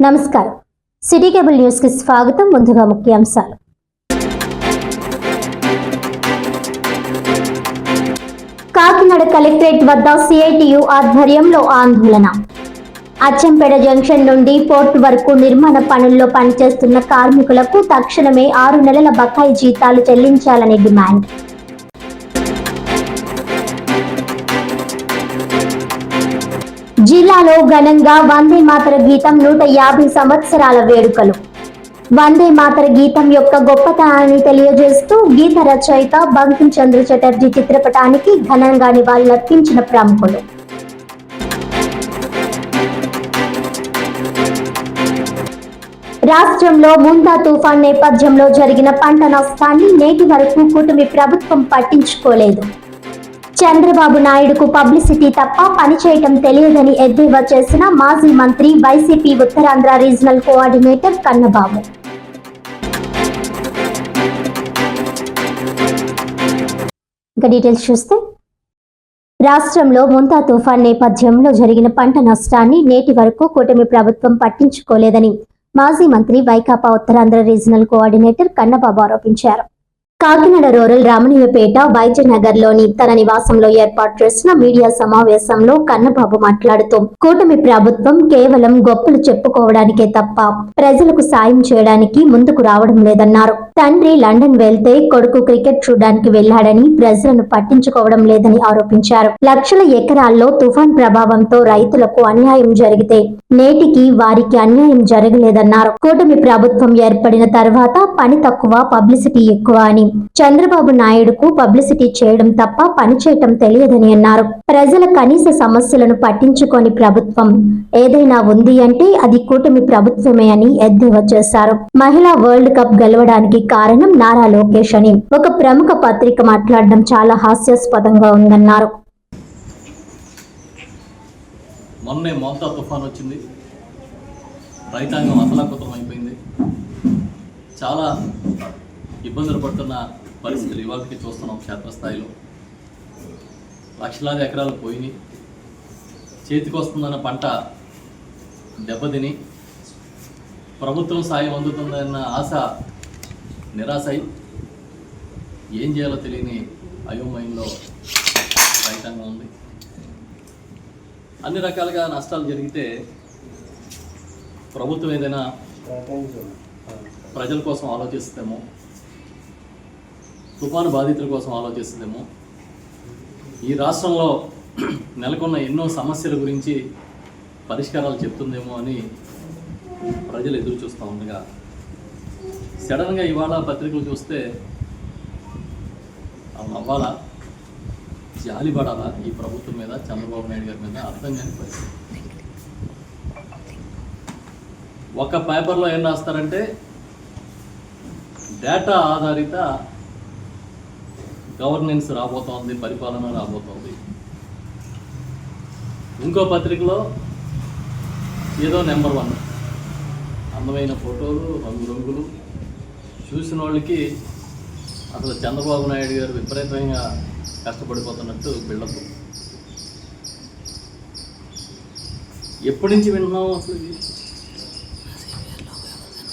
నమస్కారం. City cable న్యూస్కి స్వాగతం. ముందుగా ముఖ్యాంశాలు. కాకినాడ కలెక్టరేట్ వద్ద సిఐటియు ఆధ్వర్యంలో ఆందోళన. అచ్చంపేట జంక్షన్ నుండి పోర్ట్ వరకు నిర్మాణ పనుల్లో పనిచేస్తున్న కార్మికులకు తక్షణమే ఆరు నెలల బకాయి జీతాలు చెల్లించాలని డిమాండ్. జిల్లాలో ఘనంగా వందే మాతర గీతం నూట యాభై సంవత్సరాల వేడుకలు. వందే మాతర గీతం యొక్క గొప్పతనాన్ని తెలియజేస్తూ గీత రచయిత బంకిం చంద్ర చటర్జీ చిత్రపటానికి ఘనంగా నివాళులర్పించిన ప్రముఖులు. రాష్ట్రంలో ముందా తుఫాన్ నేపథ్యంలో జరిగిన పంట నష్టాన్ని నేటి వరకు కూటమి ప్రభుత్వం పట్టించుకోలేదు. చంద్రబాబు నాయుడుకు పబ్లిసిటీ తప్ప పనిచేయటం తెలియదని ఎద్దేవా చేసిన మాజీ మంత్రి YCP Uttarandhra regional coordinator Kannababu. ఇంకా డీటెయిల్స్ చూస్తే రాష్ట్రంలో ముంతా తుఫాన్ నేపథ్యంలో జరిగిన పంట నష్టాన్ని నేటి వరకు కూటమి ప్రభుత్వం పట్టించుకోలేదని మాజీ మంత్రి వైకాపా ఉత్తరాంధ్ర రీజనల్ కోఆర్డినేటర్ కన్నబాబు ఆరోపించారు. కాకినాడ రూరల్ రామణీయపేట వైద్యనగర్లోని తన నివాసంలో ఏర్పాటు చేసిన మీడియా సమావేశంలో కన్నబాబు మాట్లాడుతూ కూటమి ప్రభుత్వం కేవలం గొప్పలు చెప్పుకోవడానికే తప్ప ప్రజలకు సాయం చేయడానికి ముందుకు రావడం లేదన్నారు. తండ్రి లండన్ వెళ్తే కొడుకు క్రికెట్ చూడడానికి వెళ్ళాడని ప్రజలను పట్టించుకోవడం లేదని ఆరోపించారు. లక్షల ఎకరాల్లో తుఫాన్ ప్రభావంతో రైతులకు అన్యాయం జరిగితే నేటికి వారికి అన్యాయం జరగలేదన్నారు. కూటమి ప్రభుత్వం ఏర్పడిన తర్వాత పని తక్కువ పబ్లిసిటీ ఎక్కువ అని చంద్రబాబు నాయుడుకు పబ్లిసిటీ చేయడం తప్ప పని చేయటం తెలియదని అన్నారు. ప్రజల కనీస సమస్యలను పట్టించుకొని ప్రభుత్వం ఏదైనా ఉంది అంటే అది కూటమి ప్రభుత్వమే అని ఎద్దేవా చేశారు. మహిళా వరల్డ్ కప్ గెలవడానికి కారణం నారా లోకేష్ అని ఒక ప్రముఖ పత్రిక మాట్లాడడం చాలా హాస్యాస్పదంగా ఉందన్నారు. మొన్నే మోతా తుఫాన్ వచ్చింది. రైతాంగం అతలాకుతం అయిపోయింది. చాలా ఇబ్బందులు పడుతున్న పరిస్థితులు. ఇవాళకి చూస్తున్నాం క్షేత్రస్థాయిలో. లక్షలాది ఎకరాలు పోయినాయి. చేతికి వస్తుందన్న పంట దెబ్బతిని ప్రభుత్వం సాయం అందుతుందన్న ఆశ నిరాశ అయి ఏం చేయాలో తెలియని అయోమయంలో రైతాంగం ఉంది. అన్ని రకాలుగా నష్టాలు జరిగితే ప్రభుత్వం ఏదైనా ప్రజల కోసం ఆలోచిస్తేమో తుఫాను బాధితుల కోసం ఆలోచిస్తుందేమో. ఈ రాష్ట్రంలో నెలకొన్న ఎన్నో సమస్యల గురించి పరిష్కారాలు చెప్తుందేమో అని ప్రజలు ఎదురు చూస్తూ ఉండగా సడన్గా ఇవాళ పత్రికలు చూస్తే అవి అవ్వాలా? ఈ ప్రభుత్వం మీద చంద్రబాబు నాయుడు గారి మీద? అర్థం కాని పరిస్థితి. ఒక పేపర్లో ఏం రాస్తారంటే డేటా ఆధారిత గవర్నెన్స్ రాబోతోంది పరిపాలన రాబోతోంది. ఇంకో పత్రికలో ఏదో నెంబర్ వన్. అందమైన ఫోటోలు రంగు రంగులు. చూసిన వాళ్ళకి అసలు చంద్రబాబు నాయుడు గారు విపరీతంగా కష్టపడిపోతున్నట్టు బిల్డప్. ఎప్పటి నుంచి వింటున్నాం అసలు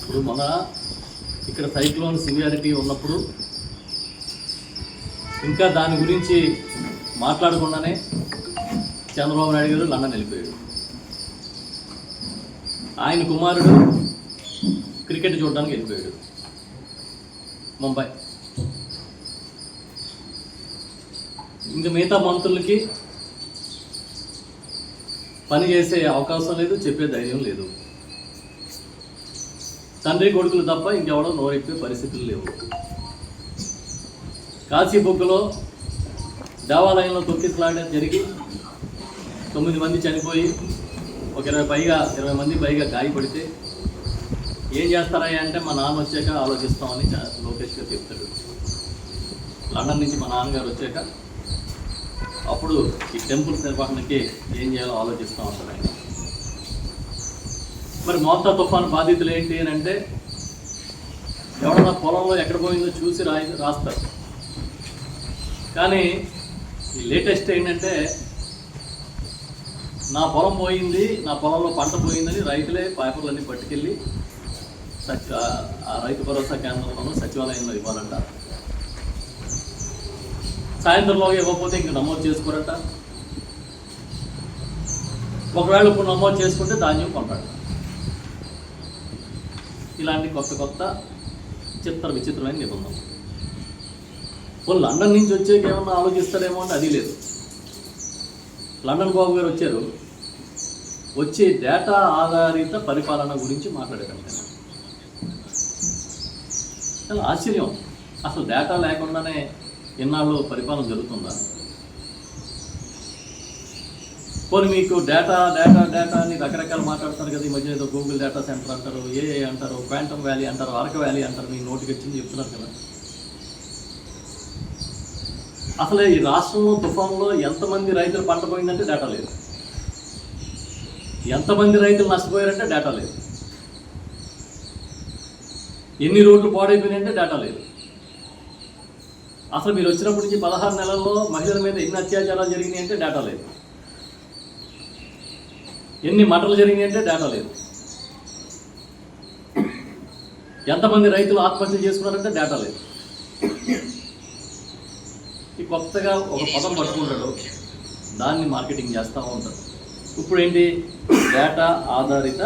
ఇప్పుడు మన ఇక్కడ సైక్లోన్ సివియారిటీ ఉన్నప్పుడు ఇంకా దాని గురించి మాట్లాడకుండానే చంద్రబాబు నాయుడు గారు లండన్ వెళ్ళిపోయాడు ఆయన కుమారుడు క్రికెట్ చూడడానికి వెళ్ళిపోయాడు. ముంబై. ఇంకా మిగతా మంత్రులకి పని చేసే అవకాశం లేదు చెప్పే ధైర్యం లేదు. తండ్రి కొడుకులు తప్ప ఇంకెవడో నోరెప్పే పరిస్థితులు లేవు. కాశీబుగ్గలో దేవాలయంలో తొక్కిసలాడడం జరిగి తొమ్మిది మంది చనిపోయి ఒక ఇరవై పైగా ఇరవై మంది పైగా గాయపడితే ఏం చేస్తారయ్యా అంటే మా నాన్న వచ్చాక ఆలోచిస్తామని లోకేష్ గారు చెప్తాడు లండన్ నుంచి మా నాన్నగారు వచ్చాక అప్పుడు ఈ టెంపుల్ నిర్వహణకి ఏం చేయాలో ఆలోచిస్తాం అసలు ఆయన. మరి మోతా తుఫాను బాధితులు ఏంటి అని అంటే ఎవరన్నా పొలంలో ఎక్కడ పోయిందో చూసి రాయి రాస్తారు. కానీ ఈ లేటెస్ట్ ఏంటంటే నా పొలం పోయింది నా పొలంలో పంట పోయిందని రైతులే పేపర్లన్నీ పట్టుకెళ్ళి సచ్ ఆ- రైతు భరోసా కేంద్రంలోనూ సచివాలయంలో ఇవ్వాలంట. సాయంత్రంలోగా ఇవ్వకపోతే ఇంక నమోదు చేసుకోరట. ఒకవేళ ఇప్పుడు నమోదు చేసుకుంటే ధాన్యం కొంటాడు. ఇలాంటి కొత్త కొత్త చిత్ర విచిత్రమైన నిబంధనలు. వాళ్ళు లండన్ నుంచి వచ్చాక ఏమన్నా ఆలోచిస్తారేమో అంటే అది లేదు. లండన్ బాబు గారు వచ్చారు. వచ్చి డేటా ఆధారిత పరిపాలన గురించి మాట్లాడారు చాలా ఆశ్చర్యం. అసలు డేటా లేకుండానే ఇన్నాళ్ళు పరిపాలన జరుగుతుందా? పోనీ మీకు డేటా డేటా డేటా అని రకరకాలు మాట్లాడతారు కదా ఈ మధ్య ఏదో గూగుల్ డేటా సెంటర్ అంటారు ఏఏ అంటారు క్వాంటమ్ వ్యాలీ అంటారు అరక వ్యాలీ అంటారు మీ నోటికి వచ్చింది చెప్తున్నారు కదా. అసలు ఈ రాష్ట్రంలో తుఫాన్లో ఎంతమంది రైతులు పంట పోయిందంటే డేటా లేదు. ఎంతమంది రైతులు నష్టపోయారంటే డేటా లేదు. ఎన్ని రోడ్లు పాడైపోయినాయంటే డేటా లేదు. అసలు మీరు వచ్చినప్పటి నుంచి పదహారు నెలల్లో మహిళల మీద ఎన్ని అత్యాచారాలు జరిగినాయి అంటే డేటా లేదు. ఎన్ని మటలు జరిగినాయి అంటే డేటా లేదు. ఎంతమంది రైతులు ఆత్మహత్య చేసుకున్నారంటే డేటా లేదు. కొత్తగా ఒక పదం పట్టుకుంటాడు. దాన్ని మార్కెటింగ్ చేస్తూ ఉంటాడు. ఇప్పుడు ఏంటి డేటా ఆధారిత